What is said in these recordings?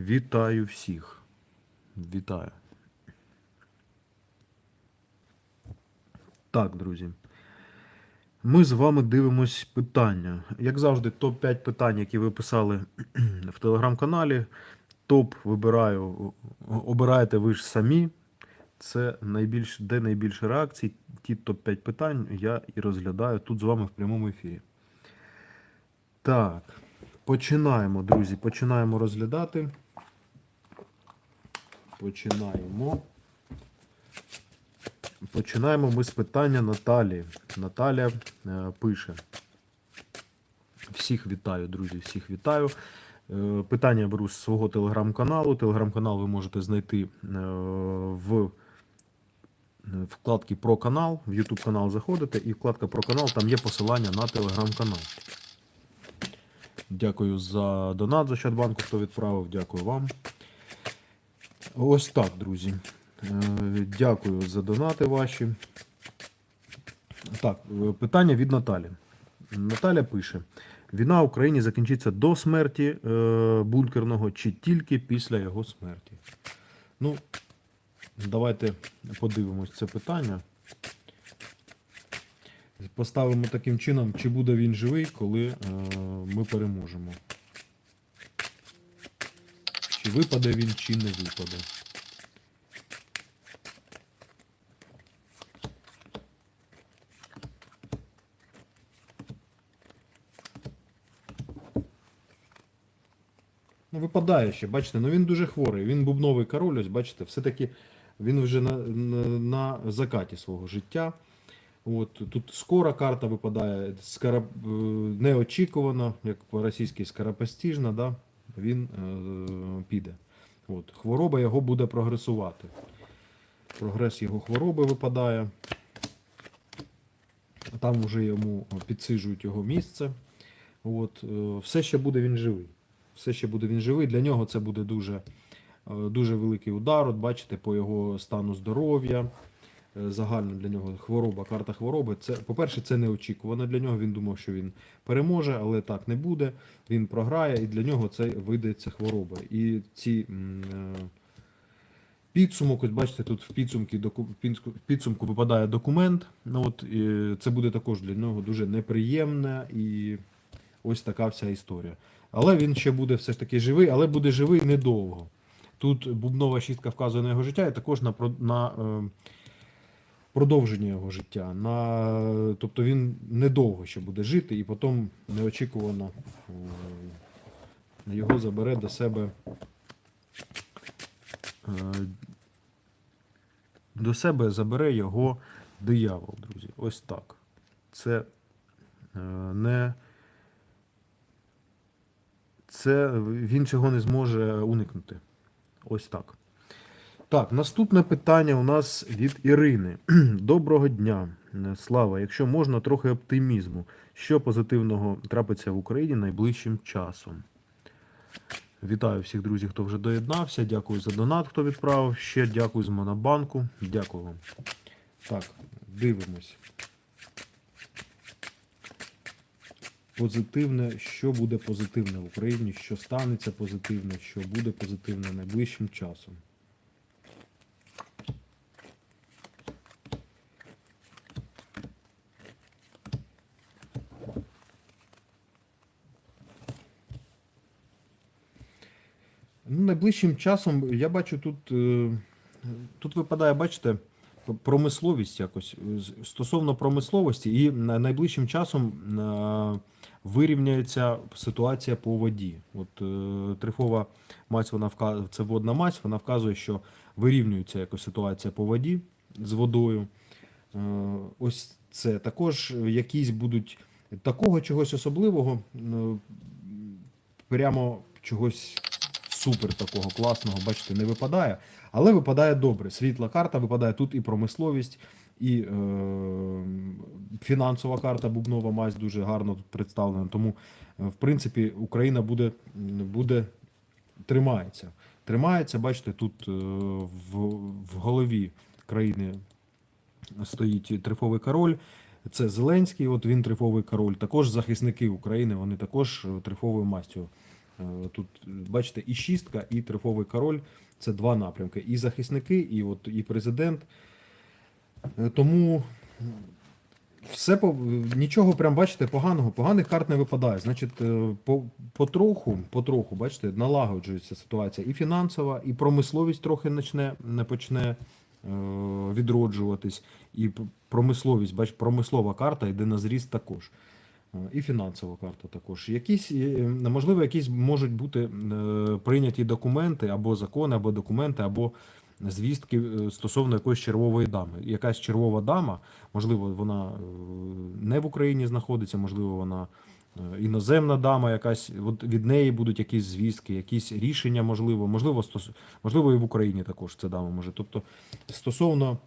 Вітаю всіх. Вітаю. Так, друзі. Ми з вами дивимось питання. Як завжди, топ-5 питань, які ви писали в телеграм-каналі. Топ вибираю, обираєте ви ж самі. Це найбільш, де найбільше реакцій. Ті топ-5 питань я і розглядаю тут з вами в прямому ефірі. Так, починаємо, друзі. Починаємо розглядати. Починаємо. Починаємо ми з питання Наталі. Наталя е, пише. Всіх вітаю, друзі, всіх вітаю. Е, Питання беру з свого телеграм-каналу. Телеграм-канал ви можете знайти е, в вкладці про канал. В YouTube канал заходите, і вкладка про канал, там є посилання на телеграм-канал. Дякую за донат за Щадбанку, хто відправив. Дякую вам. Ось так, друзі. Е, Дякую за донати ваші. Так, е, питання від Наталі. Наталя пише: війна в Україні закінчиться до смерті е, бункерного чи тільки після його смерті? Ну, давайте подивимось це питання. Поставимо таким чином, чи буде він живий, коли ми переможемо. Чи випаде він, чи не випаде. Ну, випадає ще, бачите, ну він дуже хворий. Він бубновий король, ось бачите, все-таки він вже на, на, на закаті свого життя. От, тут скоро карта випадає, скоро, е, неочікувано, як по-російськи скоропостіжно, да, він е, піде. От, хвороба його буде прогресувати. Прогрес його хвороби випадає. Там вже йому підсиджують його місце. От, е, все ще буде він живий. Все ще буде він живий. Для нього це буде дуже, е, дуже великий удар. От бачите, по його стану здоров'я. Е, Загально для нього хвороба, карта хвороби. Це, по-перше, це неочікувано для нього. Він думав, що він переможе, але так не буде. Він програє, і для нього це видається хвороба. І ці е, підсумок, ось бачите, тут в підсумку, в підсумку- випадає документ. Ну, от, і це буде також для нього дуже неприємне і ось така вся історія. Але він ще буде все ж таки живий, але буде живий недовго. Тут бубнова шістка вказує на його життя і також на, на е, продовження його життя. На, тобто він недовго ще буде жити, і потім неочікувано е, його забере до себе. е, До себе забере його диявол, друзі. Ось так. Це е, не. Це він цього не зможе уникнути. Ось так. Так, наступне питання у нас від Ірини. Доброго дня, Слава. Якщо можна, трохи оптимізму. Що позитивного трапиться в Україні найближчим часом? Вітаю всіх друзів, хто вже доєднався. Дякую за донат, хто відправив. Ще дякую з Монобанку. Дякую вам. Так, дивимось. Позитивне, що буде позитивне в Україні, що станеться позитивне, що буде позитивне найближчим часом. Найближчим часом я бачу тут, е, тут випадає, бачите, промисловість якось. Стосовно промисловості, і найближчим часом е, вирівняється ситуація по воді. От е, трифова мазь, вона вказує, це водна мазь, вона вказує, що вирівнюється якось ситуація по воді з водою. Ось це також якісь будуть такого чогось особливого, прямо чогось супер такого класного, бачите, не випадає, але випадає добре. Світла карта випадає тут і промисловість, і е, фінансова карта Бубнова мазь дуже гарно тут представлена. Тому, е, в принципі, Україна буде, буде тримається. Тримається, бачите, тут е, в, в голові країни стоїть трифовий король. Це Зеленський, от він трифовий король. Також захисники України, вони також е, трифовою мастю Тут, бачите, і шістка, і трифовий король це два напрямки. І захисники, і, от, і президент. Е, Тому все нічого прям бачите поганого, поганих карт не випадає. Значить, е, по, потроху, потроху, бачите, налагоджується ситуація і фінансова, і промисловість трохи почне, не почне е, відроджуватись, і промисловість, бач, промислова карта йде на зріст також. Е, І фінансова карта також. Якісь, е, можливо, якісь можуть бути е, прийняті документи або закони, або документи, або звістки е, стосовно якоїсь червової дами. Якась червова дама, можливо, вона е, не в Україні знаходиться, можливо, вона е, іноземна дама, якась от від неї будуть якісь звістки, якісь рішення, можливо, можливо, стос... можливо, і в Україні також ця дама може. Тобто, стосовно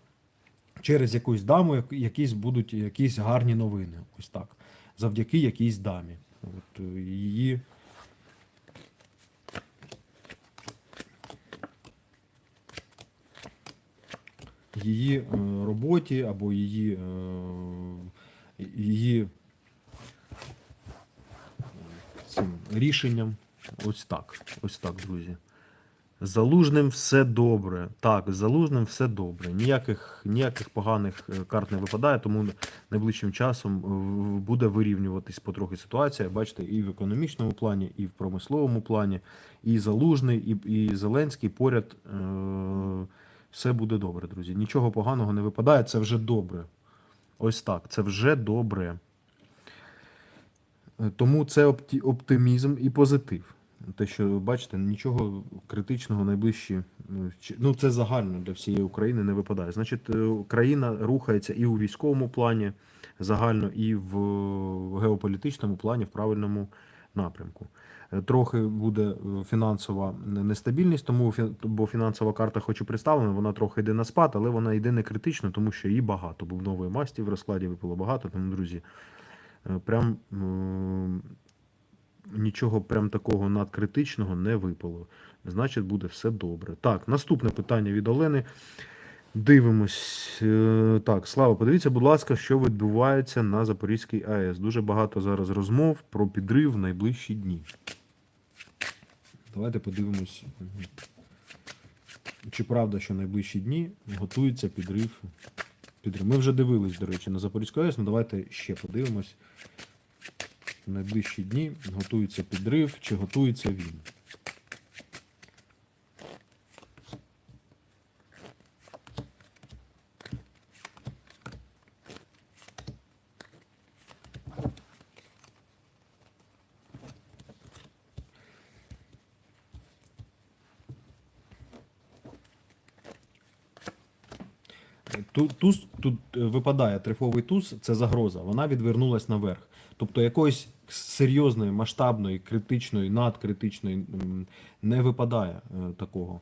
через якусь даму, як- якісь будуть якісь гарні новини. Ось так. Завдяки якійсь дамі. От е, її. Її е, роботі або її, е, її цим рішенням. Ось так. Ось так, друзі. Залужним все добре. Так, Залужним все добре. Ніяких, ніяких поганих е, карт не випадає, тому найближчим часом е, буде вирівнюватись потрохи ситуація. Бачите, і в економічному плані, і в промисловому плані, і Залужний, і, і Зеленський поряд. Е- все буде добре, друзі. Нічого поганого не випадає, це вже добре. Ось так, це вже добре. Е, Тому це оптимізм і позитив. Те, що бачите, нічого критичного найближчі, е, ну це загально для всієї України не випадає. Значить, е, країна рухається і у військовому плані загально, і в геополітичному плані в правильному напрямку. Е, Трохи буде фінансова нестабільність, тому бо фінансова карта, хоч і представлена, вона трохи йде на спад, але вона йде не критично, тому що її багато. Був нової масті в розкладі випало багато. Тому, друзі, прям нічого прям такого надкритичного не випало. Значить, буде все добре. Так, наступне питання від Олени. Дивимось. Е, Так, Слава, подивіться, будь ласка, що відбувається на Запорізькій АЕС. Дуже багато зараз розмов про підрив в найближчі дні. Давайте подивимось. Чи правда, що найближчі дні готується підрив? підрив. Ми вже дивились, до речі, на Запорізьку АЕС, ну давайте ще подивимось. В найближчі дні готується підрив, чи готується він. Тут, туз, тут е, випадає трифовий туз, це загроза. Вона відвернулась наверх. Тобто якоїсь серйозної, масштабної, критичної, надкритичної не випадає е, такого.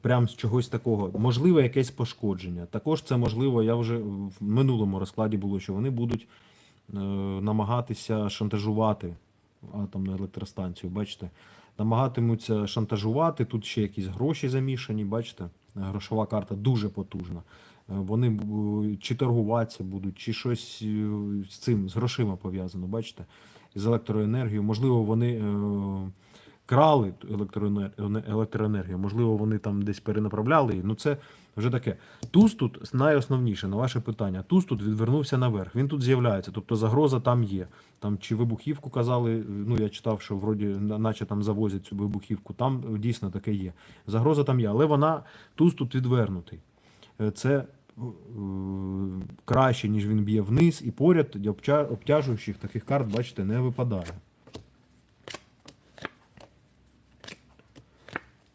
Прям з чогось такого. Можливо, якесь пошкодження. Також це можливо, я вже в минулому розкладі було, що вони будуть е, намагатися шантажувати атомну електростанцію. Бачите, намагатимуться шантажувати. Тут ще якісь гроші замішані. Бачите, грошова карта дуже потужна. Е, Вони чи торгуватися будуть, чи щось е, з цим, з грошима пов'язано, бачите, з електроенергією. Можливо, вони е, крали електроенергію, можливо, вони там десь перенаправляли. Ну це вже таке. Туз тут найосновніше на ваше питання. Туз тут відвернувся наверх. Він тут з'являється, тобто загроза там є. Там чи вибухівку казали, ну я читав, що вроді наче там завозять цю вибухівку. Там дійсно таке є. Загроза там є, але вона туз тут відвернутий. Е, Це е, краще, ніж він б'є вниз, і поряд обтя- обтяжуючих таких карт, бачите, не випадає.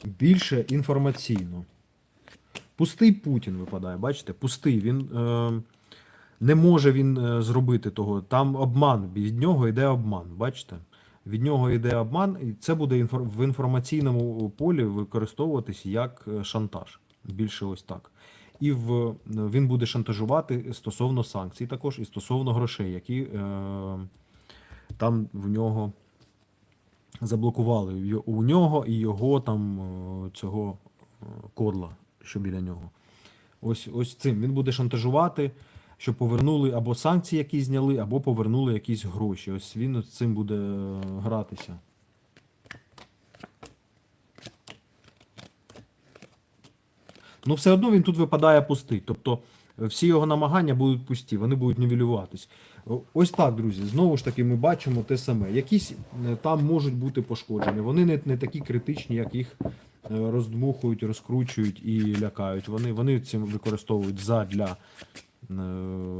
Більше інформаційно. Пустий Путін випадає, бачите? Пустий. Він е, не може він е, зробити того. Там обман, від нього йде обман, бачите? Від нього йде обман, і це буде в інформаційному полі використовуватись як шантаж. Більше ось так. І в, він буде шантажувати стосовно санкцій, також і стосовно грошей, які е, там в нього заблокували у нього і його там е, цього е, кодла, що біля нього. Ось, ось цим він буде шантажувати, щоб повернули або санкції, які зняли, або повернули якісь гроші. Ось він цим буде е, гратися. Ну, все одно він тут випадає пустий. Тобто е, всі його намагання будуть пусті, вони будуть нівелюватись. Ось так, друзі. Знову ж таки, ми бачимо те саме. Якісь е, там можуть бути пошкоджені. Вони не, не такі критичні, як їх е, роздмухують, розкручують і лякають. Вони, вони цим використовують задля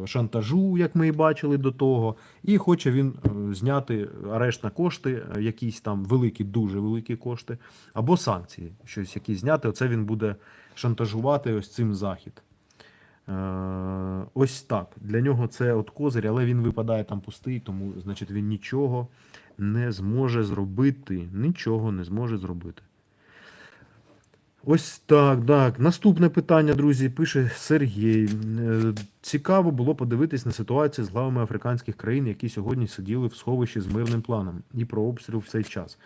шантажу, як ми і бачили до того. І хоче він зняти арешт на кошти, якісь там великі, дуже великі кошти, або санкції, щось якісь зняти. Оце він буде шантажувати ось цим захід. Е, Ось так. Для нього це от козир, але він випадає там пустий, тому значить він нічого не зможе зробити. Нічого не зможе зробити. Ось так, так. Наступне питання, друзі, пише Сергій. Е, Цікаво було подивитись на ситуацію з главами африканських країн, які сьогодні сиділи в сховищі з мирним планом і про обстріл в цей час.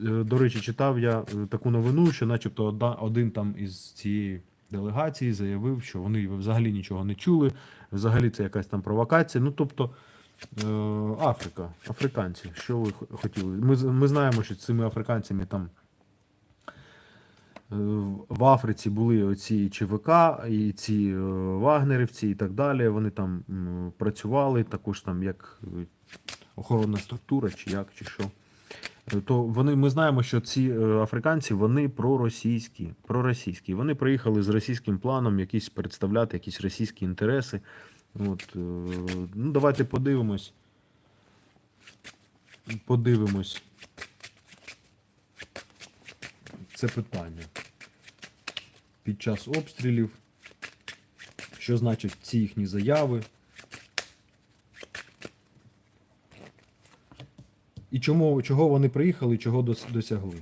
Е, До речі, читав я е, таку новину, що, начебто, один там із цієї делегації заявив, що вони взагалі нічого не чули, взагалі це якась там провокація. Ну, тобто, Африка, африканці, що ви хотіли? Ми, ми знаємо, що з цими африканцями там. В Африці були оці ЧВК, і ці е, вагнерівці і так далі. Вони там працювали, також там як е, охоронна структура, чи як, чи що. Е, То вони, ми знаємо, що ці африканці вони проросійські. проросійські. Вони приїхали з російським планом якісь представляти якісь російські інтереси. От, ну, давайте подивимось. Подивимось це питання. Під час обстрілів, що значать ці їхні заяви. І чому, чого вони приїхали, чого дос- досягли.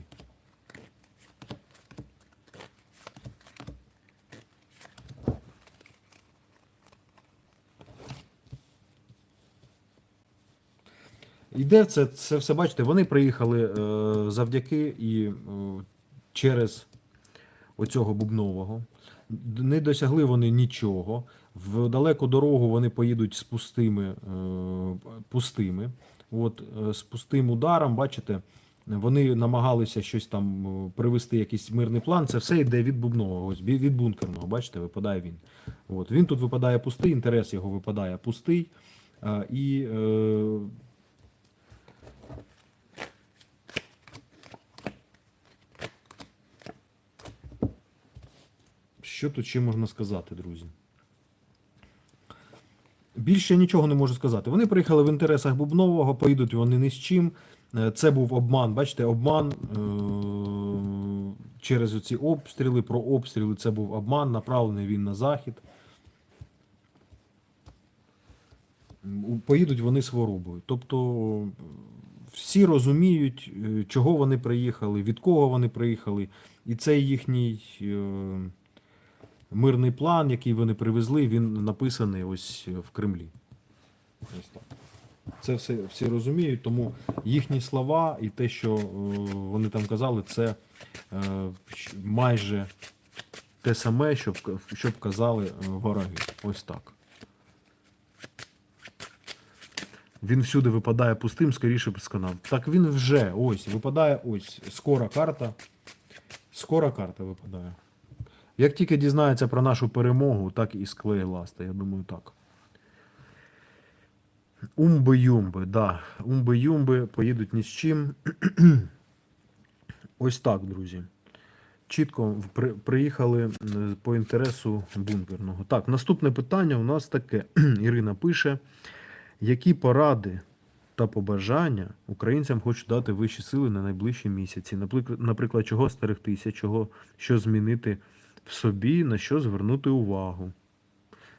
Іде це, це все, бачите, вони приїхали е, завдяки і е, через оцього бубнового. Не досягли вони нічого. В далеку дорогу вони поїдуть з пустими, е, пустими. От, е, з пустим ударом, бачите, вони намагалися щось там е, привести якийсь мирний план. Це все йде від бубнового, ось від бункерного. Бачите, випадає він. От, він тут випадає пустий, інтерес його випадає пустий. І Що тут ще можна сказати, друзі? Більше нічого не можу сказати. Вони приїхали в інтересах Бубнового, поїдуть вони ні з чим. Е, Це був обман, бачите, обман е- через оці обстріли, про обстріли. Це був обман, направлений він на захід. Поїдуть вони сварубою. Тобто всі розуміють, е, чого вони приїхали, від кого вони приїхали. І цей їхній мирний план, який вони привезли, він написаний ось в Кремлі. Ось так. Це все всі розуміють, тому їхні слова і те, що е, вони там казали, це е, майже те саме, що, що б казали е, вороги. Ось так. Він всюди випадає пустим, скоріше б сказав. Так він вже ось випадає ось. Скора карта. Скора карта випадає. Як тільки дізнається про нашу перемогу, так і склеє ласта. Я думаю, так. Умби-юмби, да. Умби-юмби поїдуть ні з чим. Ось так, друзі. Чітко при, приїхали е, по інтересу бункерного. Так, наступне питання у нас таке. Ірина пише: які поради та побажання українцям хочуть дати вищі сили на найближчі місяці? Наприклад, чого стерегтися, чого що змінити в собі, на що звернути увагу?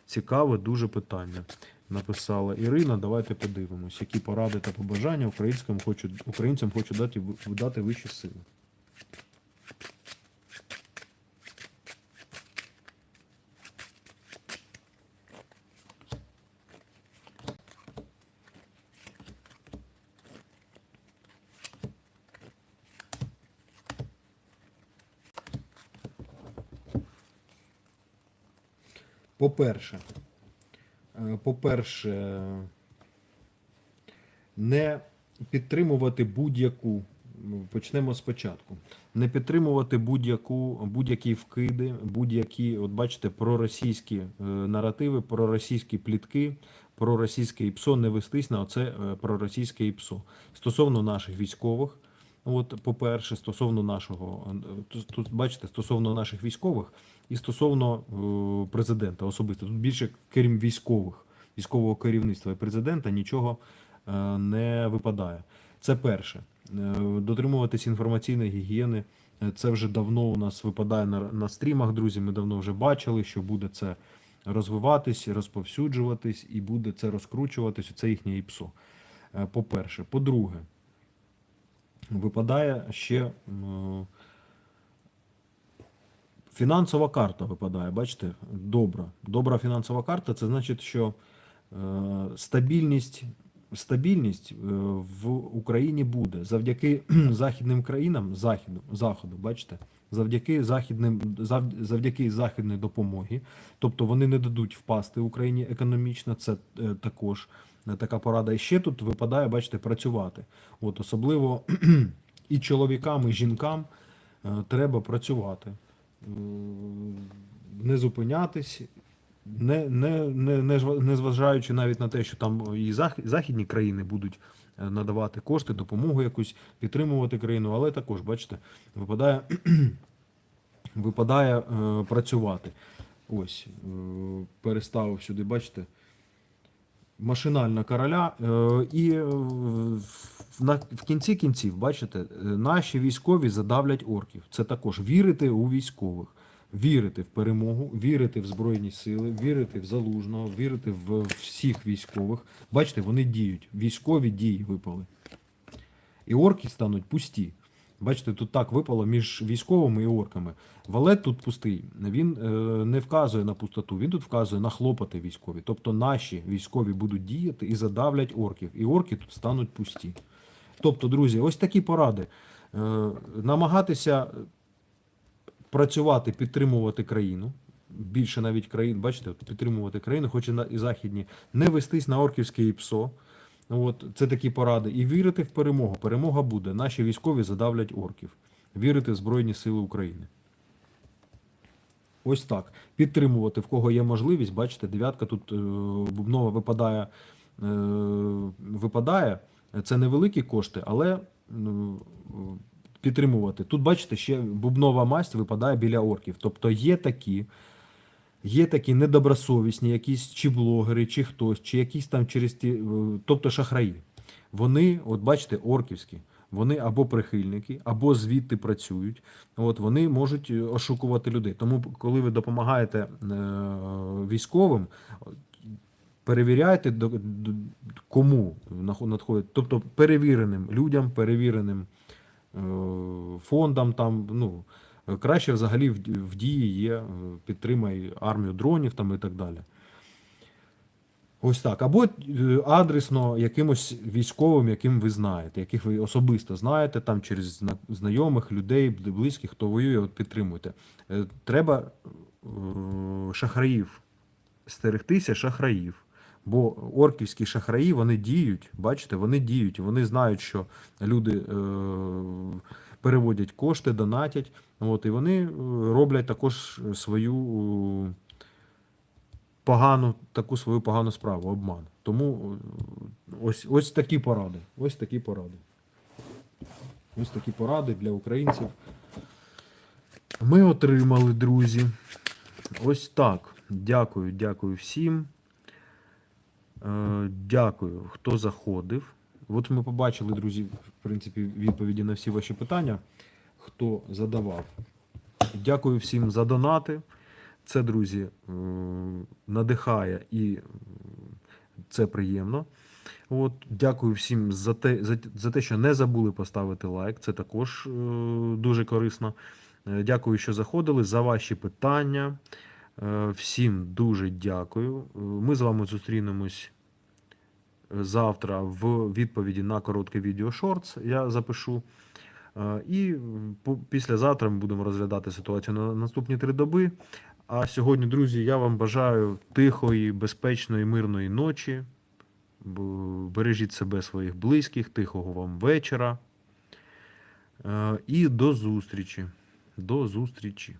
Цікаве дуже питання. Написала Ірина. Давайте подивимось, які поради та побажання українським хочу, українцям хочуть дати, дати вищі сили. По-перше, е, по-перше, не підтримувати будь-яку почнемо спочатку. Не підтримувати будь-яку, будь-які вкиди, будь-які, от бачите, проросійські е, наративи, проросійські плітки, проросійське ІПСО, не вестись на оце е, проросійське ІПСО. Стосовно наших військових, от, по-перше, стосовно нашого, е, тут, бачите, стосовно наших військових і стосовно е, президента особисто. Тут більше, крім військових, військового керівництва і президента, нічого е, не випадає. Це перше. Дотримуватись інформаційної гігієни. Це вже давно у нас випадає на, на стрімах, друзі. Ми давно вже бачили, що буде це розвиватись, розповсюджуватись і буде це розкручуватись. Це їхнє ІПСО. По-перше. По-друге, випадає ще фінансова карта випадає. Бачите? Добра. Добра фінансова карта це значить, що е, стабільність, стабільність е, в Україні буде завдяки західним країнам, західу, заходу, бачите, завдяки західним, зав- завдяки західної допомоги. Тобто вони не дадуть впасти Україні економічно. Це е, також така порада. І ще тут випадає, бачите, працювати. От особливо і чоловікам, і жінкам е, треба працювати. Не зупинятись, не, не, не, не, не зважаючи навіть на те, що там і західні країни будуть е, надавати кошти, допомогу якусь, підтримувати країну, але також, бачите, випадає, випадає е, працювати. Ось, е, переставив сюди, бачите, машинальна короля. Е, і е, в, кінці кінців, бачите, е, наші військові задавлять орків. Це також вірити у військових, вірити в перемогу, вірити в Збройні сили, вірити в залужного, вірити в всіх військових. Бачите, вони діють. Військові дії випали. І орки стануть пусті. Бачите, тут так випало між військовими і орками. Валет тут пустий. Він е, не вказує на пустоту, він тут вказує на хлопоти військові. Тобто наші військові будуть діяти і задавлять орків. І орки тут стануть пусті. Тобто, друзі, ось такі поради. Е, намагатися працювати, підтримувати країну. Більше навіть країн, бачите, підтримувати країну, хоч і на і західні, не вестись на орківське ІПСО. От це такі поради. І вірити в перемогу. Перемога буде. Наші військові задавлять орків. Вірити в Збройні Сили України. Ось так. Підтримувати, в кого є можливість. Бачите, дев'ятка тут е, бубнова випадає. Е, випадає. Це невеликі кошти, але ну, підтримувати. Тут, бачите, ще бубнова масть випадає біля орків. Тобто є такі, є такі недобросовісні, якісь чи блогери, чи хтось, чи якісь там через ті, е, тобто шахраї. Вони, от бачите, орківські, вони або прихильники, або звідти працюють. От вони можуть е, ошукувати людей. Тому, коли ви допомагаєте е, військовим, перевіряйте, кому надходить, тобто перевіреним людям, перевіреним фондам там, ну. Краще взагалі в, дії є, е, підтримай армію дронів там і так далі. Ось так. Або е, адресно якимось військовим, яким ви знаєте, яких ви особисто знаєте, там через знайомих, людей, близьких, хто воює, от підтримуйте. Е, Треба шахраїв стерегтися шахраїв. Бо орківські шахраї вони діють, бачите, вони діють, вони знають, що люди е, переводять кошти, донатять. От, і вони е, роблять також свою е, погану, таку свою погану справу, обман. Тому е, ось, ось такі поради. Ось такі поради. Ось такі поради для українців. Ми отримали, друзі. Ось так. Дякую, дякую всім. Дякую, хто заходив. От ми побачили, друзі, в принципі, відповіді на всі ваші питання, хто задавав. Дякую всім за донати. Це, друзі, е, надихає і це приємно. От, дякую всім за те, за, за те, що не забули поставити лайк. Це також е, дуже корисно. Е, Дякую, що заходили, за ваші питання. Всім дуже дякую. Ми з вами зустрінемось завтра в відповіді на коротке відео Shorts. Я запишу. Е, І післязавтра ми будемо розглядати ситуацію на наступні три доби. А сьогодні, друзі, я вам бажаю тихої, безпечної, мирної ночі. Бережіть себе, своїх близьких, тихого вам вечора. Е, І до зустрічі. До зустрічі.